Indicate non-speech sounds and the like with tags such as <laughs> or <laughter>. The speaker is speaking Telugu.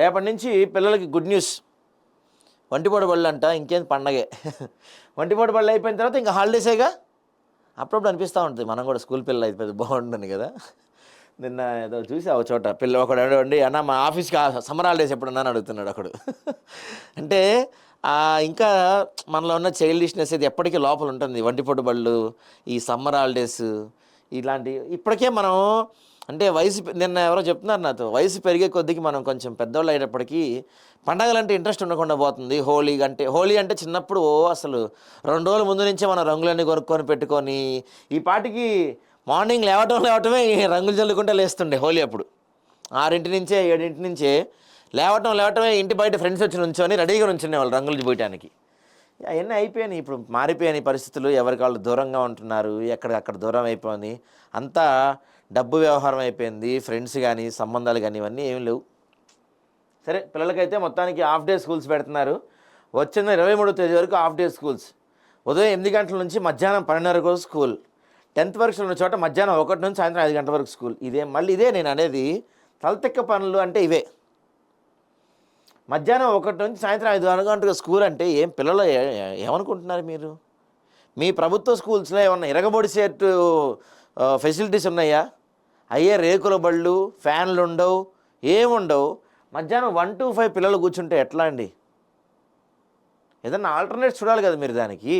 రేపటి నుంచి పిల్లలకి గుడ్ న్యూస్. వంటిపూట బళ్ళు అంట ఇంకేం పండగే. <laughs> వంటిపోటు బళ్ళు అయిపోయిన తర్వాత ఇంకా హాలిడేసేగా? అప్పుడప్పుడు అనిపిస్తూ ఉంటుంది. మనం కూడా స్కూల్ పిల్లలు అయిపోయింది బాగుంటుంది కదా. <laughs> నిన్న ఏదో చూసి ఒక చోట. పిల్ల ఒకడు అడవండి అన్న మా ఆఫీస్కి సమ్మర్ హాలిడేస్ ఎప్పుడన్నా? అడుగుతున్నాడు ఒకడు <laughs> అంటే ఇంకా మనలో ఉన్న చైల్డిష్నెస్ ఇది ఎప్పటికీ లోపల ఉంటుంది. వంటిపొట్టు బళ్ళు ఈ సమ్మర్ హాలిడేస్ ఇలాంటి ఇప్పటికే మనం అంటే వయసు నిన్న ఎవరో చెప్తున్నారు నాతో వయసు పెరిగే కొద్దికి మనం కొంచెం పెద్దవాళ్ళు అయినప్పటికీ పండగలంటే ఇంట్రెస్ట్ ఉండకుండా పోతుంది. హోలీ అంటే హోలీ అంటే చిన్నప్పుడు ఓ అసలు రెండు రోజుల ముందు నుంచే మనం రంగులన్నీ కొనుక్కొని పెట్టుకొని ఈ పాటికి మార్నింగ్ లేవటం లేవటమే రంగులు చల్లుకుంటే లేస్తుండే హోలీ అప్పుడు. ఆరింటి నుంచే ఏడింటి నుంచే లేవటం లేవటమే ఇంటి బయట ఫ్రెండ్స్ వచ్చి నుంచొని రెడీగా నుంచునే వాళ్ళు రంగులు పోయటానికి అవన్నీ అయిపోయినాయి. ఇప్పుడు మారిపోయిన పరిస్థితులు ఎవరికి వాళ్ళు దూరంగా ఉంటున్నారు ఎక్కడికక్కడ దూరం అయిపోయింది అంతా డబ్బు వ్యవహారం అయిపోయింది ఫ్రెండ్స్ కానీ సంబంధాలు కానీ ఇవన్నీ ఏం లేవు. సరే పిల్లలకైతే మొత్తానికి హాఫ్ డే స్కూల్స్ పెడుతున్నారు. వచ్చిన ఇరవై మూడో తేదీ వరకు హాఫ్ డే స్కూల్స్. ఉదయం ఎనిమిది గంటల నుంచి మధ్యాహ్నం పన్నెండున్నర వరకు స్కూల్. టెన్త్ వరకు ఉన్న చోట మధ్యాహ్నం ఒకటి నుంచి సాయంత్రం ఐదు గంటల వరకు స్కూల్. ఇదే మళ్ళీ ఇదే నేను అనేది తలతిక్క పనులు అంటే ఇవే. మధ్యాహ్నం ఒకటి నుంచి సాయంత్రం ఐదు గంటలకు స్కూల్ అంటే ఏం పిల్లలు ఏమనుకుంటున్నారు మీరు? మీ ప్రభుత్వ స్కూల్స్లో ఏమన్నా ఇరగబొడి సెట్ ఫెసిలిటీస్ ఉన్నాయా? అయ్యే రేకుల బళ్ళు ఫ్యాన్లు ఉండవు ఏముండవు మధ్యాహ్నం వన్ టు ఫైవ్ పిల్లలు కూర్చుంటే ఎట్లా అండి? ఏదన్నా ఆల్టర్నేట్ చూడాలి కదా మీరు దానికి.